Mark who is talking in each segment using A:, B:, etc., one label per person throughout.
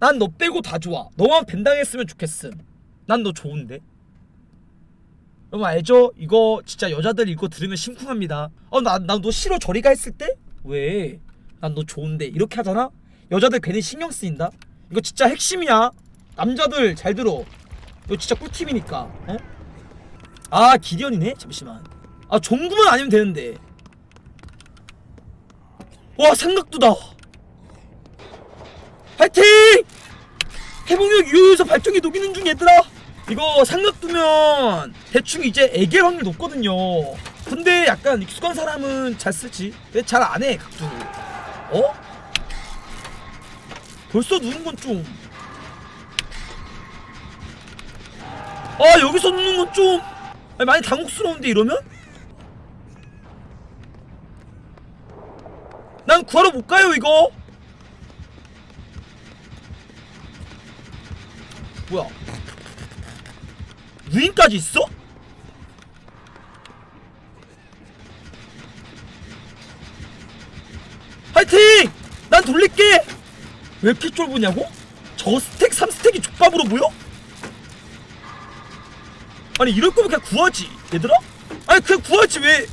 A: 난 너 빼고 다 좋아. 너만 벤당했으면 좋겠음. 난 너 좋은데. 여러분 알죠? 이거 진짜 여자들 이거 들으면 심쿵합니다. 어 나 나 너 싫어 저리가 했을 때? 왜? 난 너 좋은데 이렇게 하잖아? 여자들 괜히 신경 쓰인다. 이거 진짜 핵심이야. 남자들 잘 들어. 이거 진짜 꿀팁이니까. 어? 아 기련이네. 잠시만. 아 종구만 아니면 되는데. 와 삼각두다. 파이팅! 해봉역 유효에서 발전기 녹이는 중 얘들아. 이거 삼각두면 대충 이제 애길 확률 높거든요. 근데 약간 익숙한 사람은 잘 쓰지. 왜 잘 안해 각두. 어? 벌써 누는 건 좀. 아 여기서 누는 건 좀. 아니, 많이 당혹스러운데 이러면? 난 구하러 못 가요 이거. 뭐야? 루인까지 있어? 화이팅! 난 돌릴게! 왜 이렇게 쫄보냐고? 저 스택 3스택이 족밥으로 보여? 아니 이럴 거면 그냥 구하지 얘들아? 아니 그냥 구하지 왜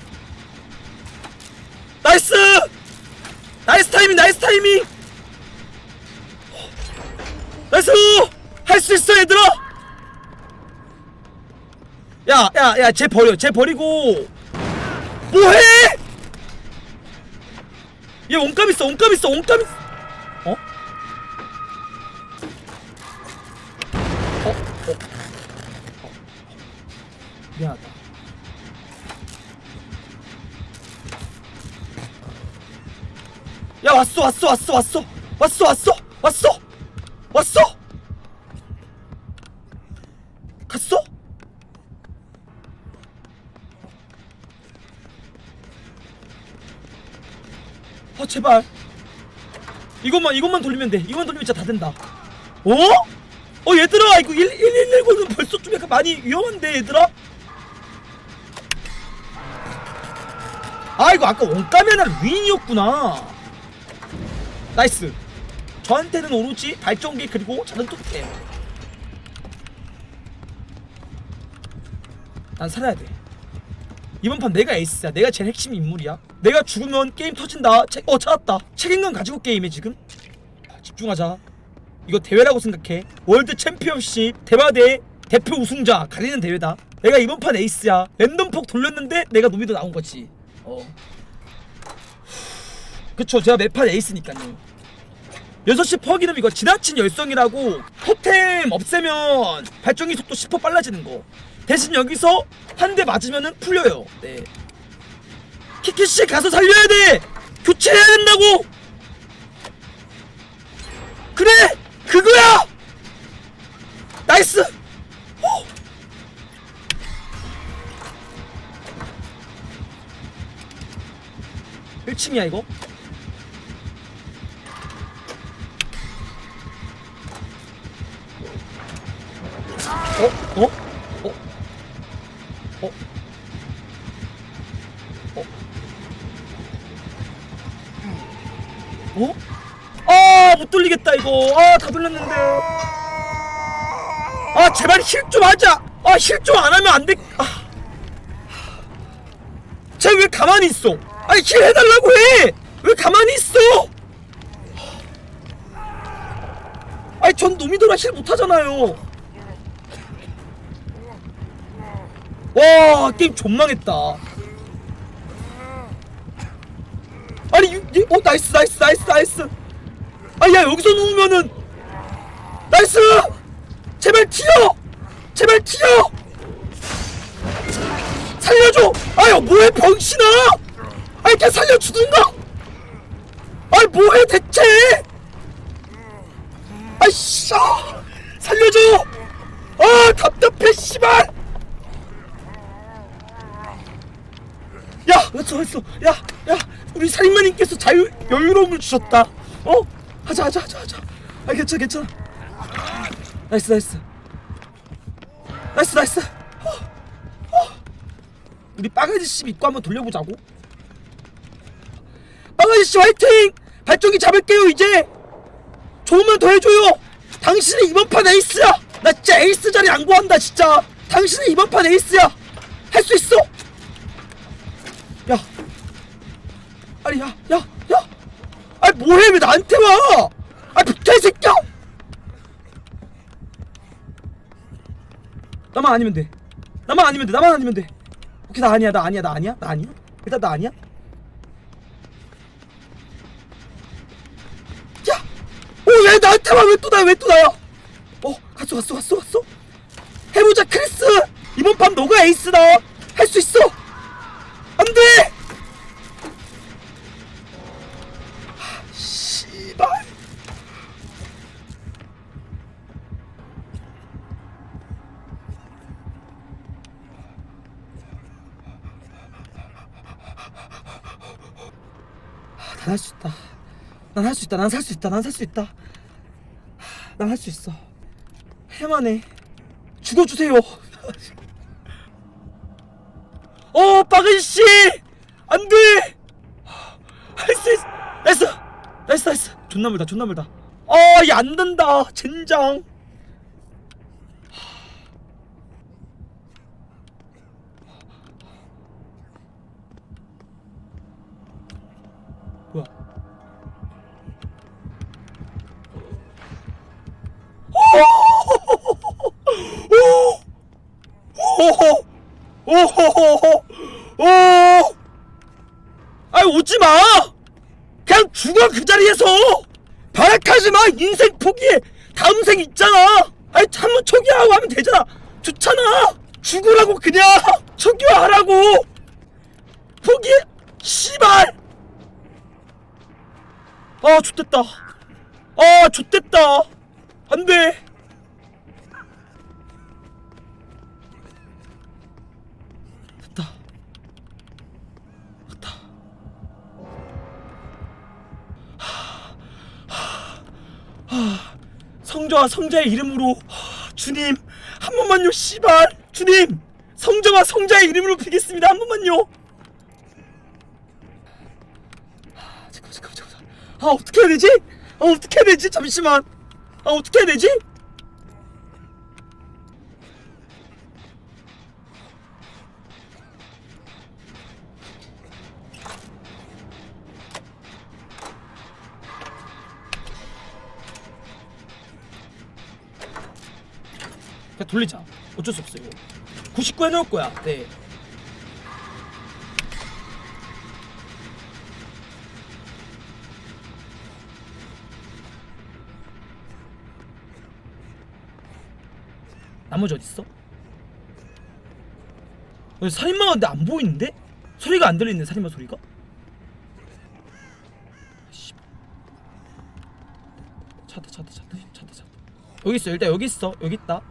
A: 나이스! 나이스 타이밍 나이스 타이밍! 나이스! 할 수 있어 얘들아! 야, 야, 야, 쟤 버려. 쟤 버리고. 뭐해? 얘 원감 있어, 원감 있어, 원감 있어. 어? 어? 어? 어? 미안하다. 야, 왔어, 왔어, 왔어, 왔어. 왔어, 왔어, 왔어. 왔어. 아 제발 이것만 이것만 돌리면 돼. 이것만 돌리면 진짜 다 된다. 어? 어 얘들아 이거 1 1 1 1는 벌써 좀 약간 많이 위험한데 얘들아? 아 이거 아까 원가면은 윈이었구나. 나이스. 저한테는 오로지 발전기 그리고 작은 토템. 난 살아야 돼 이번 판 내가 에이스야. 내가 제일 핵심 인물이야. 내가 죽으면 게임 터진다. 책, 어 찾았다. 책임감 가지고 게임해 지금. 아, 집중하자. 이거 대회라고 생각해. 월드 챔피언십 대바대 대표 우승자 가리는 대회다. 내가 이번 판 에이스야. 랜덤 폭 돌렸는데 내가 노미도 나온 거지. 어. 그쵸 제가 매판 에이스니까요. 6시 퍼기름 이거 지나친 열성이라고 토템 없애면 발전기 속도 10% 빨라지는 거 대신 여기서 한 대 맞으면은 풀려요. 네. 키키씨 가서 살려야 돼! 교체해야 된다고! 그래! 그거야! 나이스! 어. 오! 1층이야 이거 어? 어? 어? 어? 어? 어? 아, 못 돌리겠다, 이거. 아, 다 돌렸는데. 아, 제발 힐좀 하자. 아, 힐좀 안 하면 안 돼. 아. 쟤왜 가만히 있어? 아니, 힐 해달라고 해! 왜 가만히 있어? 아니, 전 노미도라 힐 못하잖아요. 와 게임 존망했다 아니 유, 유, 어 나이스 나이스 나이스 나이스 아야 여기서 누우면은 나이스 제발 튀어 튀어 살려줘 아유 뭐해 병신아 아이 그냥 살려주든가 아이 뭐해 대체 아이씨 아, 살려줘 아 답답해 씨발 야, 왔어, 왔어. 야, 야, 우리 살인마님께서 자유, 여유로움을 주셨다. 어? 하자, 하자, 하자, 하자. 아, 괜찮아, 괜찮아. 나이스, 나이스. 나이스, 나이스. 어, 어. 우리 빠가지 씨 믿고 한번 돌려보자고. 빠가지 씨 화이팅! 발전기 잡을게요, 이제. 조금만 더 해줘요. 당신이 이번 판 에이스야 나 진짜 에이스 자리 양보한다 진짜 당신이 이번 판 에이스야 할 수 있어 야 아니 야야야 아니 뭐해 왜 나한테 와아 붙어 이 새끼야 나만 아니면 돼 나만 아니면 돼 나만 아니면 돼 오케이 나 아니야 나 아니야 나 아니야 나 아니야 일단 나 아니야 야! 어, 왜 나한테 와? 왜또 나야? 왜 또 나야? 어, 갔어, 갔어, 갔어, 갔어. 해보자, 크리스! 이번 판 너가 에이스다! 할 수 있어! 안 돼! 하, 씨발. 난 할 수 있다. 난 할 수 있다. 난 살 수 있다. 난 살 수 있다. 난 할 수 있어. 해만 해. 죽어주세요. 어, 박은 씨, 안 돼. 할 수 있어. 했어. 했어, 했어. 존나 물다. 존나 물다. 아, 얘안 된다. 젠장. 뭐야? 오호호호 오호호호 오 아이 오지 마 그냥 죽어 그 자리에서 발악하지 마 인생 포기해 다음 생 있잖아 아이 한번 초기화하고 하면 되잖아 좋잖아 죽으라고 그냥 초기화하라고 포기해 씨발 아 좋댔다 아 좋댔다 안돼 됐다 성자와 성자의 이름으로 하, 주님 한 번만요 씨발 주님 성자와 성자의 이름으로 빌겠습니다 한 번만요 아, 잠깐만 잠깐만 잠깐만 아 어떻게 해야 되지? 아 어떻게 해야 되지? 잠시만 아 어떻게 해야 되지? 그냥 돌리자. 어쩔 수 없어 이거 99 해놓을 거야. 네. 나머지 어딨어? 어, 살인마가 근데 안 보이는데? 소리가 안 들리는데 살인마 소리가? 찾다 찾다 찾다 찾다 찾다 여기 있어. 일단 여기 있어. 여기 있다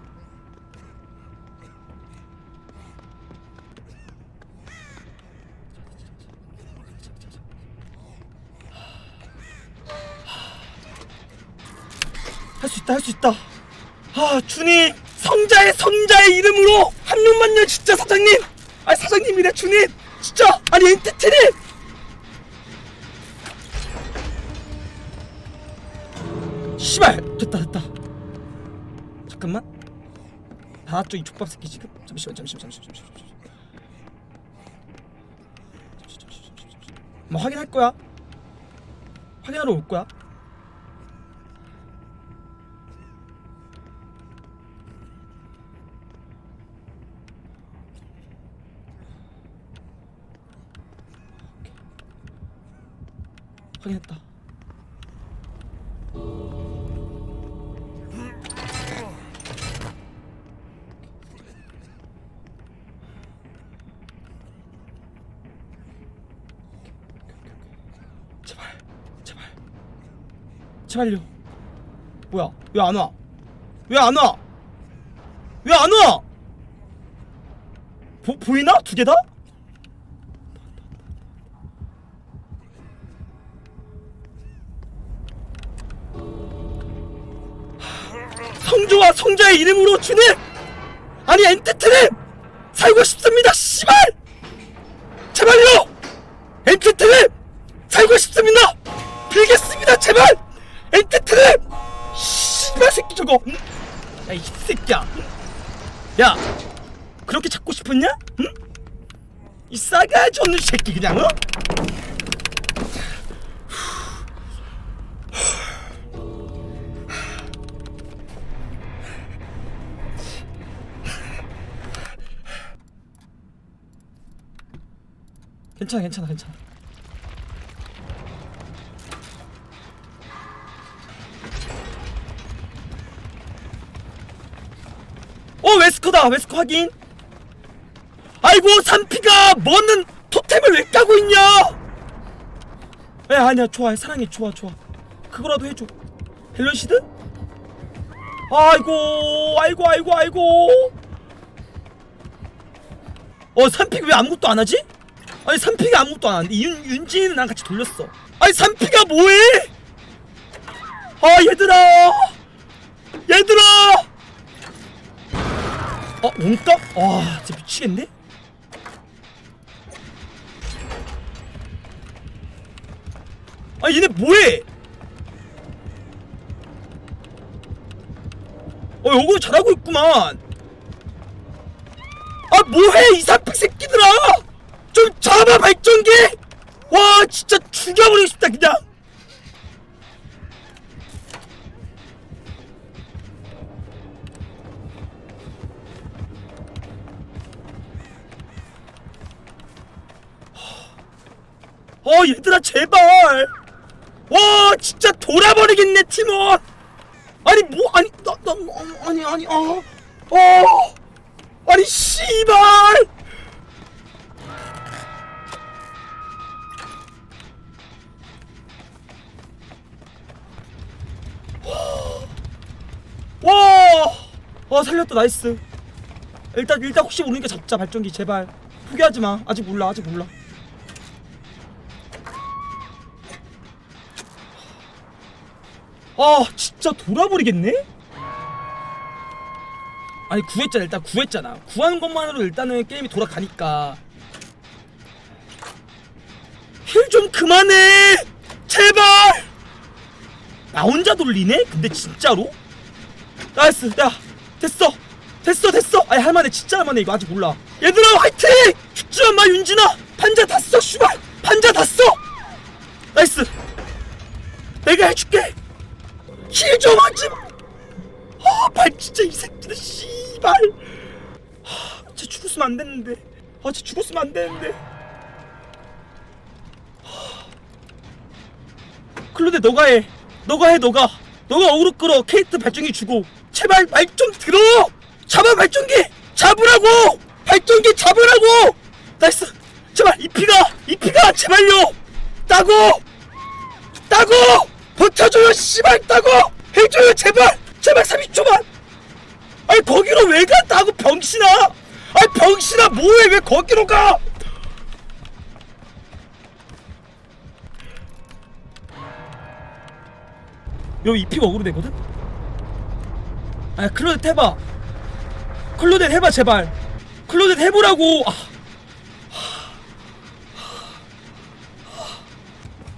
A: 할 수 있다 할 수 있다. 아 주님 성자의 성자의 이름으로 한 명만요 진짜 사장님. 아 사장님이래 주님. 진짜 아니 엔티티님. 씨발 됐다 됐다. 잠깐만. 나왔죠 이 족밥 새끼 지금? 잠시만 잠시만 잠시만 잠시만. 잠시만 잠시만 잠시만 잠시만. 뭐 확인할 거야? 확인하러 올 거야 확인했다. 제발, 제발, 제발요. 뭐야? 왜 안 와? 왜 안 와? 왜 안 와? 보, 보이나? 두 개 다? 성자의 이름으로 주님 아니 엔티트님 살고 싶습니다 씨발! 제발요! 엔티트님 살고 싶습니다! 빌겠습니다 제발! 엔티트님 씨발 새끼 좀 저거! 응? 야이 새끼야! 야 그렇게 찾고 싶었냐? 응? 이 싸가지 없는 새끼 그냥 어? 괜찮아 괜찮아 괜찮아. 어 웨스커다 웨스커 확인. 아이고 산피가 뭐는 토템을 왜 까고 있냐? 야 아니야 좋아 사랑해 좋아 좋아. 그거라도 해줘. 헬런시드? 아이고 아이고 아이고 아이고. 어 산피가 왜 아무것도 안 하지? 아니 산피가 아무것도 안 하는데. 윤, 윤진이는 나랑 같이 돌렸어. 아니 산피가 뭐해? 아 얘들아! 얘들아! 어 몸값? 와 진짜 미치겠네? 아 얘네 뭐해? 어 요거 잘하고 있구만. 아 뭐해 이 사피 새끼들아 좀 잡아 발전기! 와 진짜 죽여버리고 싶다 그냥! 어 얘들아 제발! 와 진짜 돌아버리겠네 팀원! 아니 뭐 아니 나, 나 어, 아니 아니 어어? 아니 씨발 와 살렸다 나이스. 일단 일단 혹시 모르니까 잡자 발전기 제발 포기하지 마. 아직 몰라 아직 몰라. 아 진짜 돌아버리겠네? 아니 구했잖아 일단 구했잖아 구하는 것만으로 일단은 게임이 돌아가니까 힐 좀 그만해 제발 나 혼자 돌리네? 근데 진짜로? 나이스 야 됐어. 됐어 됐어. 아니 할만해. 진짜 할만해 이거. 아직 몰라. 얘들아 화이팅! 죽지 마 마 윤진아? 판자 다 써 슈발. 판자 다 써. 나이스. 내가 해줄게. 힐좀 하지 아발 진짜 이 새끼들 씨발. 하, 진짜 죽었으면 안 됐는데. 아 진짜 죽었으면 안 되는데. 클로데 너가 해. 너가 해 너가 너가 어그로 끌어. 케이트 발전기 주고. 제발 말 좀 들어! 잡아 발전기! 잡으라고! 발전기 잡으라고! 나이스! 제발 이 피가 이 피가 제발요! 따고! 따고! 버텨줘요 씨발! 따고! 해줘요 제발! 제발 30초만! 아니 거기로 왜 가? 따고 병신아! 아니 병신아 뭐해? 왜 거기로 가 요이 피가 억울로 되거든? 아 클로젯 해봐. 클로젯 해봐 제발. 클로젯 해보라고. 아.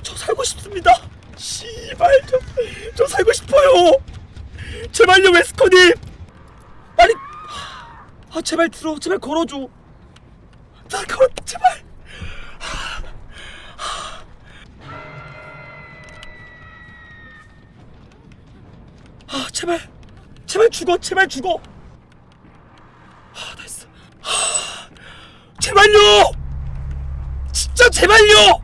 A: 저 살고 싶습니다. 씨발 저, 저 살고 싶어요. 제발요 웨스커님. 아니 아 제발 들어 제발 걸어줘 아 제발. 제발 죽어 제발 죽어. 아 나이스 아, 제발요! 진짜 제발요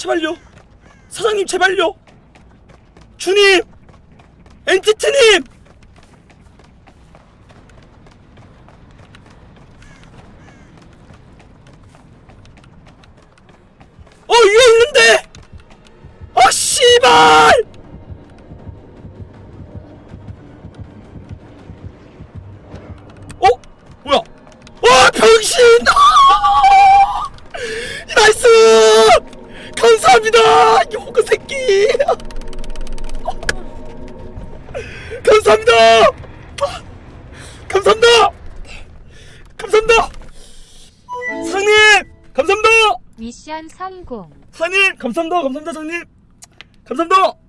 A: 제발요. 사장님 제발요. 주님! 엔티트님 감사합니다. 감사합니다. 감사합니다. 사장님 감사합니다.
B: 미션 성공.
A: 사장님 감사합니다. 감사합니다 사장님. 감사합니다